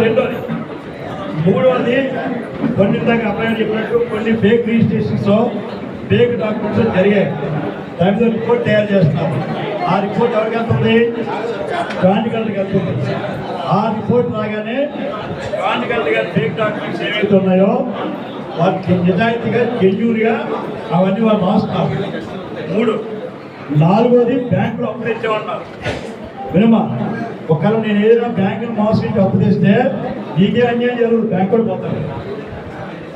రెండోది మూడవది కొన్ని దాకా అబ్బాయి చెప్పినట్టు కొన్ని ఫేక్ రిజిస్ట్రేషన్స్ ఫేక్ డాక్యుమెంట్స్ జరిగాయి. దాని మీద రిపోర్ట్ తయారు చేస్తున్నారు ఆ రిపోర్ట్ ఎవరికి వెళ్తుంది? జాయింట్ కలెక్టర్కి వెళ్తుంది. ఆ రిపోర్ట్ రాగానే జాయింట్ గారి ఫేక్ డాక్యుమెంట్స్ ఏవైతే ఉన్నాయో వాటికి నిజాయితీగా జెన్యూన్గా అవన్నీ వాళ్ళు రాస్తున్నారు మూడు. నాలుగోది బ్యాంకులో అప్లై తెచ్చేవాన్నారు వినమా ఒకవేళ నేను ఏదైనా బ్యాంకును మోసగించి అప్పు తెస్తే నీకే అన్యాయం జరుగుతుంది బ్యాంక్ కూడా పోతాను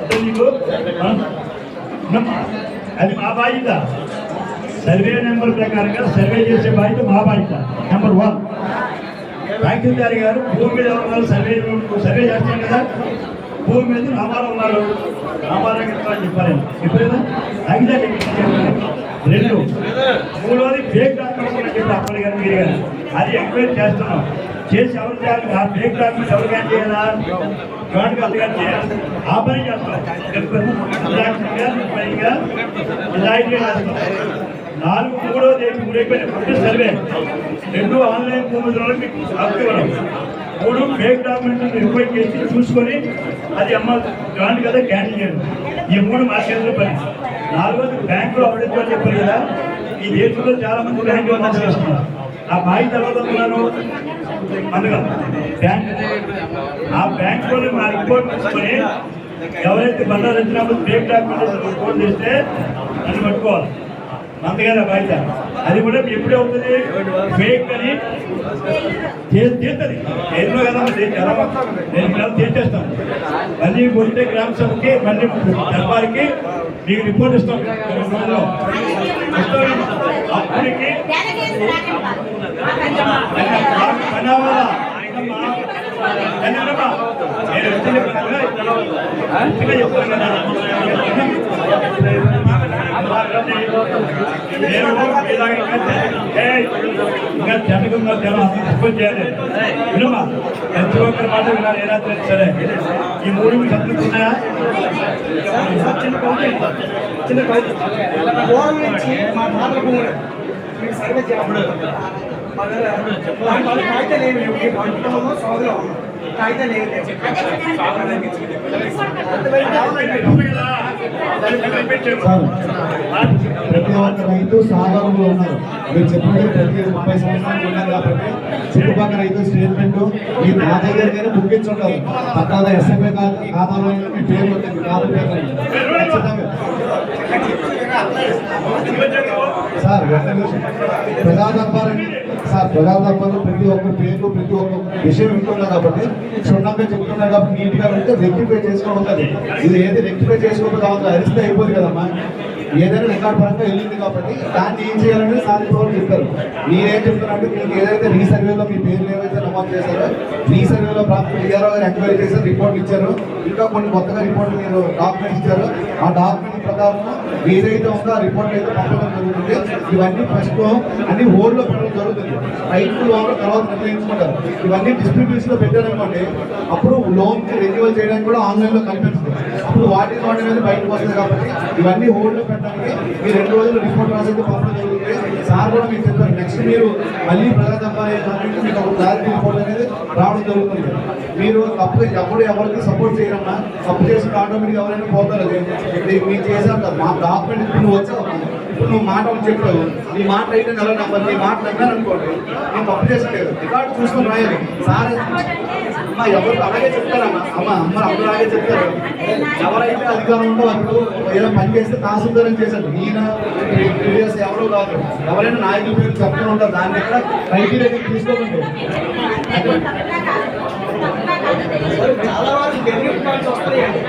అంటే నీకు? అది మా బాధ్యత. సర్వే నెంబర్ ప్రకారంగా సర్వే చేసే బాధ్యత మా బాధ్యత. నెంబర్ వన్ తహసీల్దార్ గారు భూమి మీద ఉన్నారు. సర్వే సర్వే చేస్తాం కదా. భూమి మీద రామారావు ఉన్నారు రామారావు గారు చెప్పారు. చెప్పలేదా అయితే రెండు మూడోది ఫేక్ డాక్యుమెంట్స్ చెప్పారు. చెప్పి అప్పటి గారు మీరు గారు. అది ఎంక్వైరీ చేస్తున్నాం. చేసి ఎవరు చేయాలి ఆ ఫేక్ ఎవరు కానీ చేయాలా? జాయింట్ కలెక్టర్ చేయాలి ఆ పని చేస్తాం చెప్పాను నిజాయితీగా చేస్తాం నాలుగు మూడో తేదీ మూడు ఫస్ట్ సర్వే. రెండు ఆన్లైన్ భూములలో మీకు హక్కు ఇవ్వడం. మూడు ఫేక్ డాక్యుమెంట్ రిపోర్ట్ చేసి చూసుకొని అది అమ్మ జాయింట్ కదా క్యాన్సిల్ చేయడం ఈ మూడు మా పని. నాలుగోది బ్యాంకులో అవడంతో చెప్పారు కదా. ఈ దేశంలో చాలా మంది బ్యాంకులు చేస్తున్నారు. ఆ ఎవరు ఉన్నాను అందుగా బ్యాంక్ ఆ బ్యాంకులో మా రిపోర్ట్ తీసుకొని ఎవరైతే బండారు ఇచ్చినప్పుడు ఫేక్ డాక్యుమెంట్స్ రిపోర్ట్ చేస్తే నన్ను పట్టుకోవాలి. అందుకని బాధ్యత అది కూడా ఎప్పుడే అవుతుంది. ఫేక్ అని తీస్తుంది ఎన్నో కదా నేను ఇలా తీర్చేస్తాం మళ్ళీ కొట్టే గ్రామ సభకి మళ్ళీ దర్బార్కి మీకు రిపోర్ట్ ఇస్తాం. కొన్ని రోజుల్లో. ఇస్తాం. అప్పటికి జనకంగా జనం అర్థం చేయాలి వినమా ప్రతి ఒక్కరి మాట వినాలి ఎలా సరే ఈ మూడు చిన్న చిన్న మా తాతలకు సర్వే చేయాలి. ప్రతి ఒక్క రైతు సాధారణంలో ఉన్నారు మీరు చెప్పినట్టు ప్రతి ముప్పై సంవత్సరాలు ఉన్నారు కాబట్టి చుట్టుపక్కల రైతు స్టేట్మెంట్ మీ తాతయ్య గారు కానీ ముగించుంటారు పక్కాల ఎస్ఎంఏ ఖాతాలో మీ పేరు ఉంటుంది ఖచ్చితంగా. సార్ ఒక్క సార్ ప్రజా ప్రతి ఒక్క పేరు ప్రతి ఒక్క విషయం వింటున్నారు కాబట్టి క్షుణ్ణంగా చెప్తున్నారు కాబట్టి నీట్గా ఉంటే రెక్టిఫై చేసుకోవడం ఇది ఏది రెక్టిఫై చేసుకోవడం కావాలి అరిస్తే అయిపోదు కదమ్మా. ఏదైనా రికార్డ్ పరంగా వెళ్ళింది కాబట్టి దాన్ని ఏం చేయాలని సార్ ఇప్పుడు చెప్పారు. మీరేం చెప్తున్నారంటే మీకు ఏదైతే రీసర్వేలో మీ పేరు ఏవైతే నమోదు చేశారు. రీ సర్వేలో డిఆర్ఓ గారు ఎంక్వైరీ చేశారు రిపోర్ట్ ఇచ్చారు. ఇంకా కొన్ని కొత్తగా రిపోర్ట్ మీరు డాక్యుమెంట్స్ ఇచ్చారు. ఆ డాక్యుమెంట్ ప్రకారం ఏదైతే ఉందో ఆ రిపోర్ట్ అయితే పంపడం జరుగుతుంది. ఇవన్నీ ఫస్ట్ అన్ని హోల్డ్ పెట్టడం జరుగుతుంది. రైతు లోన్ తర్వాత నిర్ణయించుకుంటారు. ఇవన్నీ డిస్ట్రిబ్యూషన్లో పెట్టారనుకోండి అప్పుడు లోన్ రెన్యువల్ చేయడానికి కూడా ఆన్లైన్లో కనిపిస్తుంది. అప్పుడు వాటి వాటి అనేది బయటకు వస్తుంది కాబట్టి ఇవన్నీ హోల్డ్లో పెట్టడానికి మీరు రెండు రోజులు రిపోర్ట్ రాసేది పంపడం జరుగుతుంది. సార్ కూడా మీకు చెప్పారు నెక్స్ట్ మీరు మళ్ళీ ప్రజా తప్పాలి మీకు ఒక క్లారిటీ సపోర్ట్ అనేది రావడం జరుగుతుంది. మీరు తప్పు ఎప్పుడు ఎవరికి సపోర్ట్ చేయరమ్మా. తప్పు చేసిన ఆటోమేటిక్ ఎవరైనా పోతారు. అది ఇప్పుడు చేశారు కదా. మా డాక్యుమెంట్ ఇప్పుడు నువ్వు వచ్చావు ఇప్పుడు నువ్వు మాట చెప్పావు. నీ మాట అయితే నెల నెంబర్ నీ మాట నమ్మాను అనుకోండి నేను తప్పు చేసలేదు రికార్డు చూసుకుని రాయాలి. సార్. అమ్మ ఎవరు అలాగే చెప్తారమ్మా. అమ్మ అమ్మ అందరూ అలాగే చెప్తారు. ఎవరైతే అధికారం ఉందో అప్పుడు ఏదో పని చేస్తే తహసీల్దారం చేశారు. ఈయన ప్రీవియస్ ఎవరో కాదు. ఎవరైనా నాయకుల పేరు చెప్తూ ఉంటారు. దాన్ని కూడా క్రైటీరియా తీసుకోకండి చాలా వరకు బెనిఫిట్ వస్తాయండి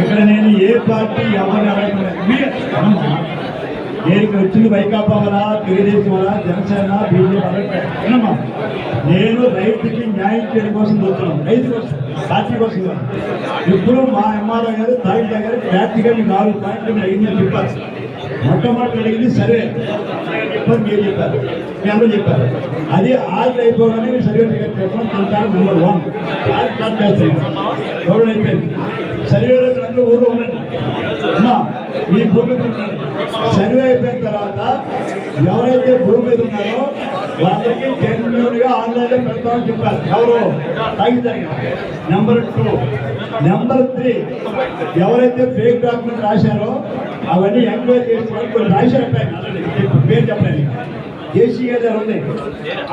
ఇక్కడ నేను ఏ పార్టీ ఎవరిని అడగలేదు దేనికి వచ్చింది వైకాపా వల్ల తెలుగుదేశం వల్ల జనసేన బీజేపీ వినమ్మా నేను రైతుకి న్యాయం చేయడం కోసం చూస్తున్నాను రైతు కోసం పార్టీ కోసం ఇప్పుడు మా ఎంఆర్ఓ గారు తాయి గారు ప్రాక్టికల్ నాలుగు పాయింట్లు మీరు అయిందని చెప్పారు. మొట్టమొదటి అడిగింది సరే చెప్పారు మీరు చెప్పారు. మీ అందరూ చెప్పారు. అది ఆరు అయిపోగానే మీరు సర్టిఫికేట్ చెప్పడం కొంటారు నెంబర్ వన్ ఆరు స్టార్ట్ చేస్తాను ఎవరు అయిపోయింది? సర్వేలో డాక్టర్ ఊరు ఉండండి. అమ్మా ఈ భూమి మీద సర్వే అయిపోయిన తర్వాత ఎవరైతే భూమి మీద ఉన్నారో వాళ్ళకి జెన్యున్గా ఆన్లైన్లో పెడతామని చెప్పారు. ఎవరు? తాగిదారు నెంబర్ టూ నెంబర్ త్రీ ఎవరైతే ఫేక్ డాక్యుమెంట్ రాశారో అవన్నీ ఎంక్వైరీ చేసుకోవాలి కొన్ని రాశారు. పేరు చెప్పలేదు. జేసీ గారు ఉంది.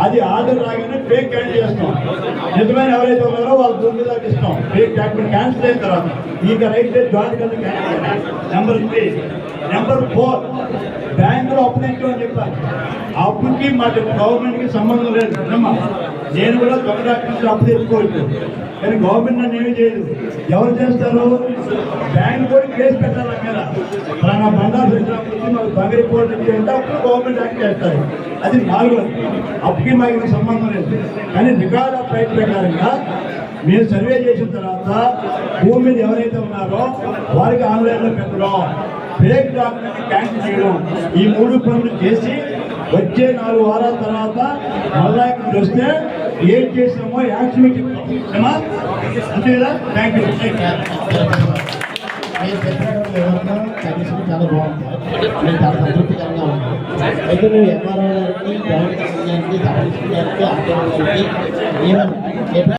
అది ఆర్డర్ రాగానే ఫేక్ క్యాన్సిల్ చేస్తాం. నిజమైన ఎవరైతే ఉన్నారో వాళ్ళ భూమి దాకా ఇస్తాం. ఫేక్ డాక్యుమెంట్ క్యాన్సిల్ అయిన తర్వాత. ఇక right day joint cancel number three number four బ్యాంకులో అప్పు అని చెప్పారు. అప్పుకి మాకు గవర్నమెంట్కి సంబంధం లేదు. నిజమా? నేను కూడా దొంగ డాక్టర్స్ అప్పు తెచ్చుకోవచ్చు కానీ గవర్నమెంట్ నన్ను ఏమీ చేయదు ఎవరు చేస్తారు? బ్యాంక్ కూడా కేసు పెట్టాలి నా మీద మన బండారు మాకు బంగ రిపోర్ట్ ఇచ్చేయంటే అప్పుడు గవర్నమెంట్ యాక్ట్ చేస్తారు. అది నాలుగోది అప్పుకి మాకు సంబంధం లేదు. కానీ రికార్డ్ ఆఫ్ ప్రకారంగా మీరు సర్వే చేసిన తర్వాత భూమి మీద ఎవరైతే ఉన్నారో వారికి ఆన్లైన్లో పెట్టడం ఫేక్ డాక్యుమెంట్ క్యాన్సిల్ చేయడం ఈ మూడు పనులు చేసి వచ్చే నాలుగు వారాల తర్వాత మళ్ళా ఇక్కడ వస్తే ఏం చేసామో యాక్షన్ చెప్తాం థ్యాంక్ యూ మీరు చెప్పినటువంటి వివరణ చాలా బాగుంది. నేను చాలా ఉంది అయితే నువ్వు ఎంఆర్ఓ గారికి గ్రామ గారికి సర్వీస్ గారికి ఆర్టీఓ గారికి ఈవెన్